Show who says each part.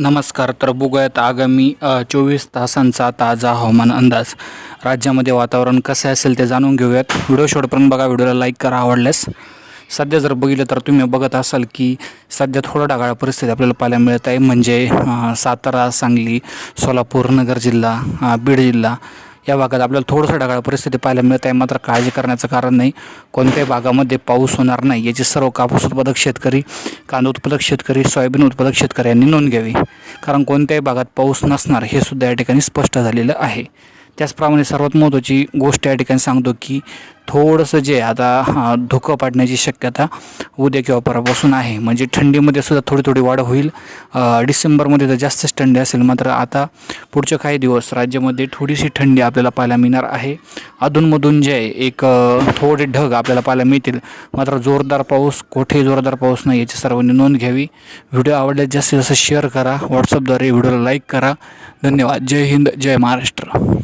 Speaker 1: नमस्कार तर बघूयात आगामी चोवीस तासांचा ताजा हवामान अंदाज. राज्यामध्ये वातावरण कसं असेल ते जाणून घेऊयात. व्हिडिओ शेवटपर्यंत बघा व्हिडिओला लाईक करा आवडल्यास. सध्या जर बघितलं तर तुम्ही बघत असाल की सध्या थोडं ढगाळ परिस्थिती आपल्याला पाहायला मिळत आहे. म्हणजे सातारा सांगली सोलापूर नगर जिल्हा बीड जिल्हा या भागात आपल्याला थोडंसं ढगाळ परिस्थिती पाहायला मिळत आहे. मात्र काळजी करण्याचं कारण नाही. कोणत्याही भागामध्ये पाऊस होणार नाही. याची सर्व कापूस उत्पादक शेतकरी कांदा उत्पादक शेतकरी सोयाबीन उत्पादक शेतकऱ्यांनी नोंद घ्यावी. कारण कोणत्याही भागात पाऊस नसणार हे सुद्धा या ठिकाणी स्पष्ट झालेलं आहे. त्याचप्रमाणे सर्वात महत्त्वाची गोष्ट या ठिकाणी सांगतो की थोडंसं जे आता धुकं पाडण्याची शक्यता उद्या किंवा परवापासून आहे. म्हणजे थंडीमध्ये सुद्धा थोडी थोडी वाढ होईल. डिसेंबरमध्ये तर जास्तच थंडी असेल मात्र आता पुढचे काही दिवस राज्यामध्ये थोडीशी थंडी आपल्याला पाहायला मिळणार आहे. अधूनमधून जे आहे एक थोडे ढग आपल्याला पाहायला मिळतील. मात्र जोरदार पाऊस कोठेही जोरदार पाऊस नाही याची सर्वांनी नोंद घ्यावी. व्हिडिओ आवडल्यास जास्तीत जास्त शेअर करा. व्हॉट्सअपद्वारे व्हिडिओला लाईक करा. धन्यवाद. जय हिंद जय महाराष्ट्र.